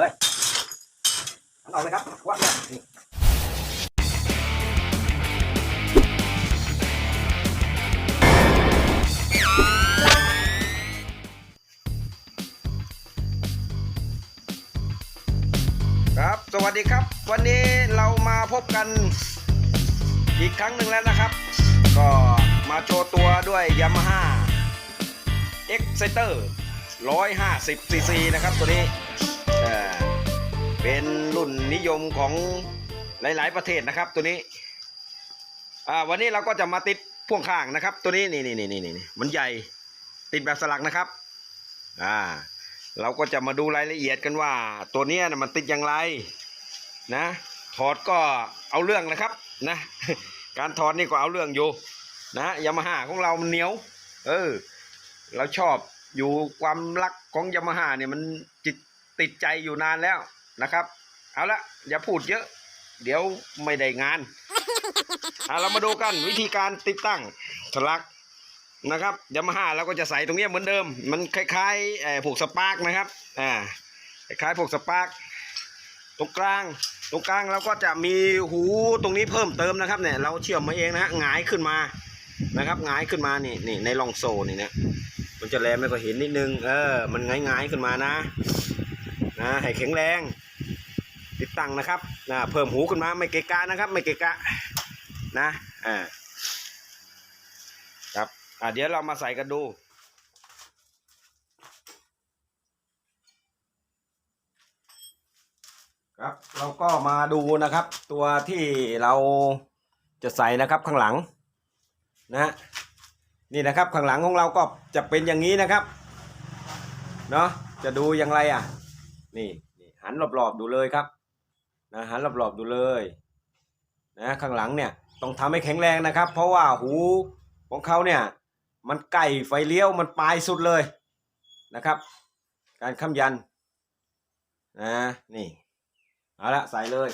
เลยหันออกเลยครับวักเลยนี่ครับ สวัสดีครับ วันนี้เรามาพบกันอีกครั้งหนึ่งแล้วนะครับ ก็มาโชว์ตัวด้วย Yamaha Exciter 150 cc นะครับตัวนี้ เป็นรุ่นนิยมของหลาย ๆ ประเทศนะครับ ตัวนี้ อ่า วันนี้เราก็จะมาติดพ่วงข้างนะครับ ตัวนี้นี่นี่นี่นี่นี่มันใหญ่ติดแบบสลักนะครับ อ่า เราก็จะมาดูรายละเอียดกันว่า ตัวเนี้ยนะมันติดอย่างไรนะ ถอดก็เอาเรื่องนะครับนะ การถอดนี่ก็เอาเรื่องอยู่นะยามาฮ่าของเรามันเหนียว เออ เราชอบอยู่ความรักของยามาฮ่าเนี่ยมันจิตติดใจอยู่นานแล้ว นะครับ เอาละอย่าพูดเยอะ เดี๋ยวไม่ได้งานอะเรามาดูกันวิธีการติดตั้งสลักนะครับยามาฮ่าเราก็จะใส่ตรงเนี้ยเหมือนเดิม มันคล้ายๆเอ่อพวกสปาร์กนะครับอ่าคล้ายๆพวกสปาร์กตรงกลาง ตรงกลางเราก็จะมีหูตรงนี้เพิ่มเติมนะครับเนี่ยเราเชื่อมมาเองนะฮะหงายขึ้นมานะครับหงายขึ้นมานี่นี่ในรองโซ่นี่นะมันจะแลไม่ก็เห็นนิดนึงเออมันหงายหงายๆขึ้นมานะนะให้แข็งแรง ติดตั้งนะครับนะเพิ่มหูขึ้นมาไม่เกะกะนะครับ ไม่เกะกะนะอ่าครับอ่าเดี๋ยวเรามาใส่กันดูครับเราก็มาดูนะครับ ตัวที่เราจะใส่นะครับข้างหลังนะฮะนี่นะครับข้างหลังของเราก็จะเป็นอย่างนี้นะครับเนาะจะดูอย่างไรอะ นี่นี่หันรอบๆดูเลยครับ นะหันรอบๆดูเลยนะข้างหลังเนี่ยต้องทำให้แข็งแรงนะครับ เพราะว่าหูของเขาเนี่ยมันไก่ไฟเลี้ยวมันปลายสุดเลยนะครับ การค้ำยันนะนี่เอาละใส่เลย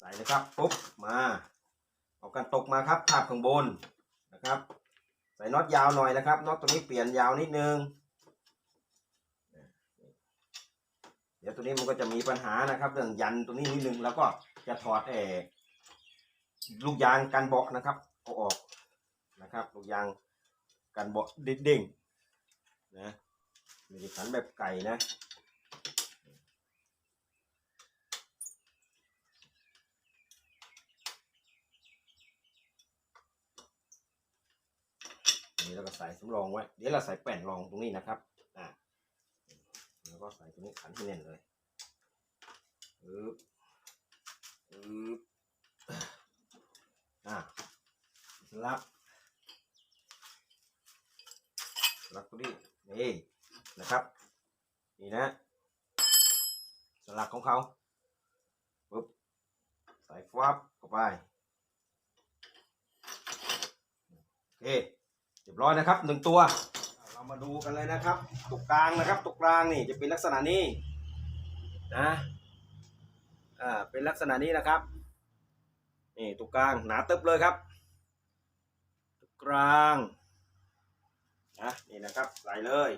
ใส่เลยครับปุ๊บมาเอากันตกมาครับทาบข้างบนนะครับ ใส่น็อตยาวหน่อยนะครับน็อตตัวนี้เปลี่ยนยาวนิดนึง เดี๋ยวตัวนี้มันก็จะมีปัญหานะครับเรื่องยันตัวนี้นิดนึงแล้วก็จะถอดเอลูกยางกันเบาะนะครับเอาออกนะครับ ลูกยางกันเบาะเด้งๆนะม่ได้ขันแบบไก่นะนี่เราก็ใส่สำรองไว้ เดี๋ยวเราใส่แป้นรองตรงนี้นะครับ อ่า ก็ใส่ตรงนี้ขันให้แน่นเลยปึ๊บปึ๊บอ่าสลับสลับตรงนี้นี่นะครับนี่นะสลักของเขาปึ๊บใส่ฟับเข้าไปโอเคเรียบร้อยนะครับหนึ่งตัว ดูกันเลยนะครับตรงกลางนะครับตรงกลางนี่จะเป็นลักษณะนี้นะอ่าเป็นลักษณะนี้นะครับนี่ตรงกลางหนาตึบเลยครับตรงกลางนะนี่นะครับใส่เลย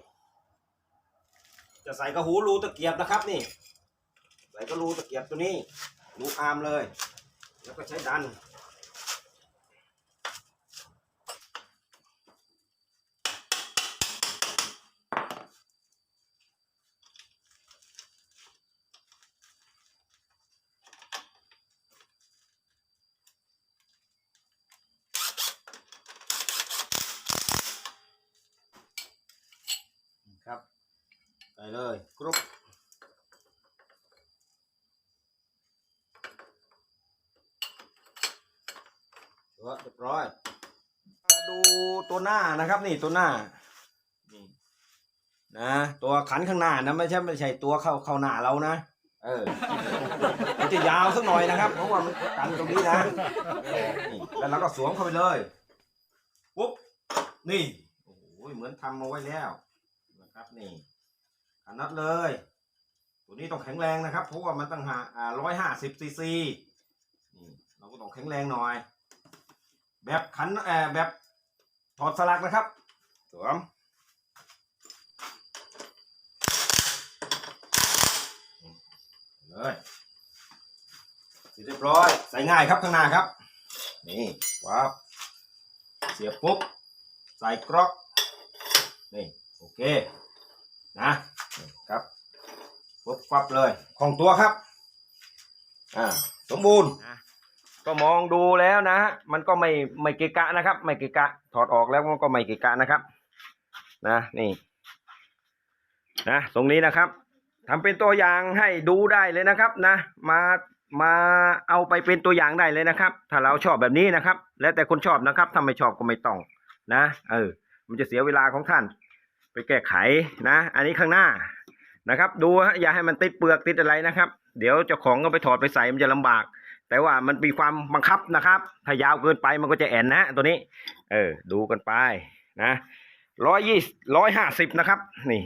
จะใส่กระหูรูตะเกียบนะครับนี่ใส่กระรูตะเกียบตัวนี้รูอาร์มเลย แล้วก็ใช้ดัน ครับใส่ เลยกรุ๊ปเรียบร้อยมาดูตัวหน้านะครับ นี่ตัวหน้านี่นะตัวขันข้างหน้านะไม่ใช่ไม่ใช่ตัวเข้าเข้าหน้าเรานะเออมันจะยาวสักหน่อยนะครับ เพราะว่ามันกันตรงนี้นะนี่แล้วเราก็สวมเข้าไปเลยปุ๊บนี่โอ้โหเหมือนทำมาไว้แล้วนะครับนี่ นน็อตเลย ตัวนี้ต้องแข็งแรงนะครับ เพราะว่ามันตั้งหาอ่าร้อยห้าสิบซีซีนี่เราก็ต้องแข็งแรงหน่อย แบบขันเอ่อแบบถอดสลักนะครับสวมเลยเสร็จเรียบร้อย ใส่ง่ายครับข้างหน้าครับ นี่ว้าวเสียบปุ๊บ ใส่กรอก นี่ โอเค นะ ปุ๊บฟับเลยของตัวครับ อ่า สมบูรณ์ ก็มองดูแล้วนะฮะมันก็ไม่ไม่เกะกะนะครับ ไม่เกะกะ ถอดออกแล้วมันก็ไม่เกะกะนะครับ นะนี่ นะตรงนี้นะครับทำเป็นตัวอย่างให้ดูได้เลยนะครับ นะ มามาเอาไปเป็นตัวอย่างได้เลยนะครับ ถ้าเราชอบแบบนี้นะครับ แล้วแต่คนชอบนะครับถ้าไม่ชอบก็ไม่ต้อง นะ เออ มันจะเสียเวลาของท่าน ไปแก้ไขนะ อันนี้ข้างหน้า นะครับ ดูฮะอย่าให้มันติดเปลือกติดอะไรนะครับ เดี๋ยวเจ้าของก็ไปถอดไปใส่มันจะลำบาก แต่ว่ามันมีความบังคับนะครับ ถ้ายาวเกินไปมันก็จะแอนนะตัวนี้ เออ ดูกันไปนะร้อยยี่ร้อยห้าสิบนะครับ นี่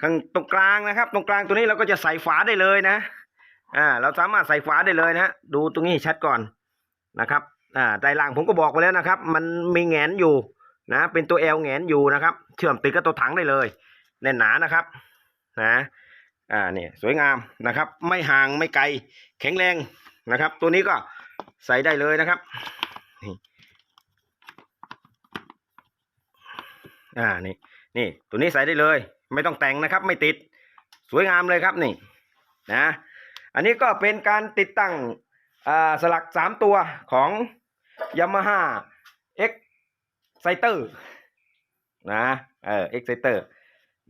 ข้างตรงกลางนะครับ ตรงกลางตัวนี้เราก็จะใส่ฝาได้เลยนะ อ่า เราสามารถใส่ฝาได้เลยนะดูตรงนี้ชัดก่อนนะครับ อ่าใต้ล่างผมก็บอกไปแล้วนะครับ มันมีแหงนอยู่นะ เป็นตัวแอลแหงนอยู่นะครับ เชื่อมติดกับตัวถังได้เลยแน่นหนานะครับ นะอ่าเนี่ยสวยงามนะครับ ไม่ห่างไม่ไกลแข็งแรงนะครับ ตัวนี้ก็ใส่ได้เลยนะครับนี่อ่านี่นี่ตัวนี้ใส่ได้เลย ไม่ต้องแต่งนะครับ ไม่ติดสวยงามเลยครับนี่นะอันนี้ก็เป็นการติดตั้งอ่าสลักสามตัวของ Yamaha X Citer นะเออ X Citer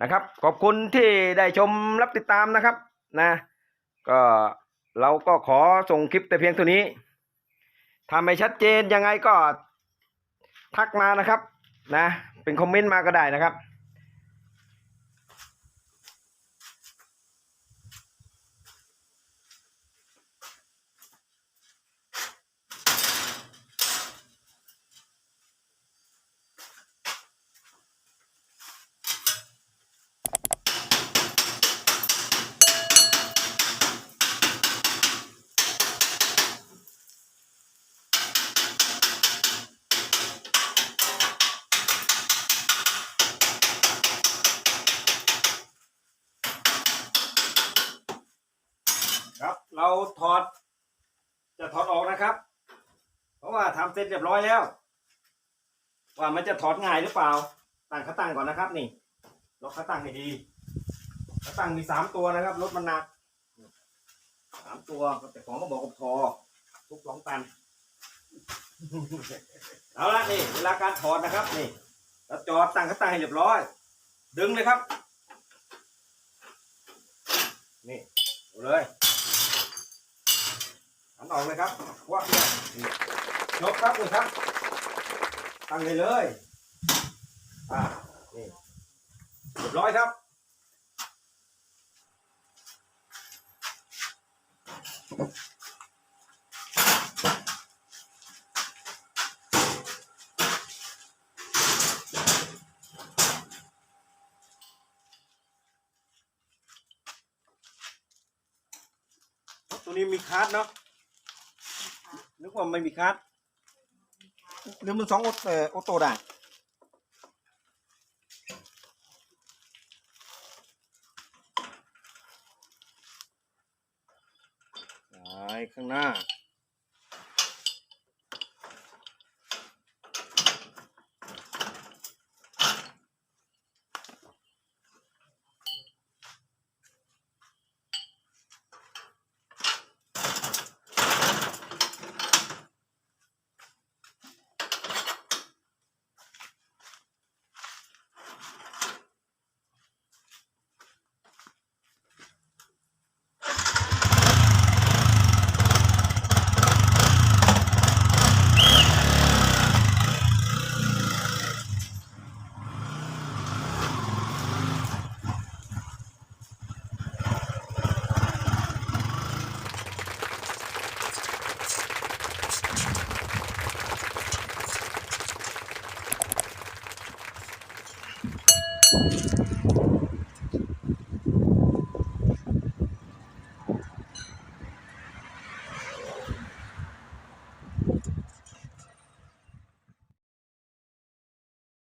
นะครับ ขอบคุณที่ได้ชมรับติดตามนะครับนะก็เราก็ขอส่งคลิปแต่เพียงเท่านี้ถ้าไม่ชัดเจนยังไงก็ทักมานะครับนะเป็นคอมเมนต์มาก็ได้นะครับ ครับ เราถอด จะถอดออกนะครับ เพราะว่าทำเสร็จเรียบร้อยแล้ว ว่ามันจะถอดง่ายหรือเปล่าตั้งขาตั้งก่อนนะครับนี่ล็อกขาตั้งให้ดีขาตั้งมีสามตัวนะครับรถมันหนักสามตัวแต่ของก็บอกกับทอทุกสองตันเอาละนี่เวลาการถอดนะครับนี่เราจอดตั้งขาตั้งให้เรียบร้อย ดึงเลยครับ นี่เอาเลย ออกเลยครับว่าเนี่ยยกครับเลยครับ ตั้งเลยเลย อ่า นี่เรียบร้อยครับตัวนี้มีคาร์ดเนาะ นึกว่าไม่มีคาร์ดหรือมันสองโอเอ่อโอโต้ได้ซ้ายข้างหน้า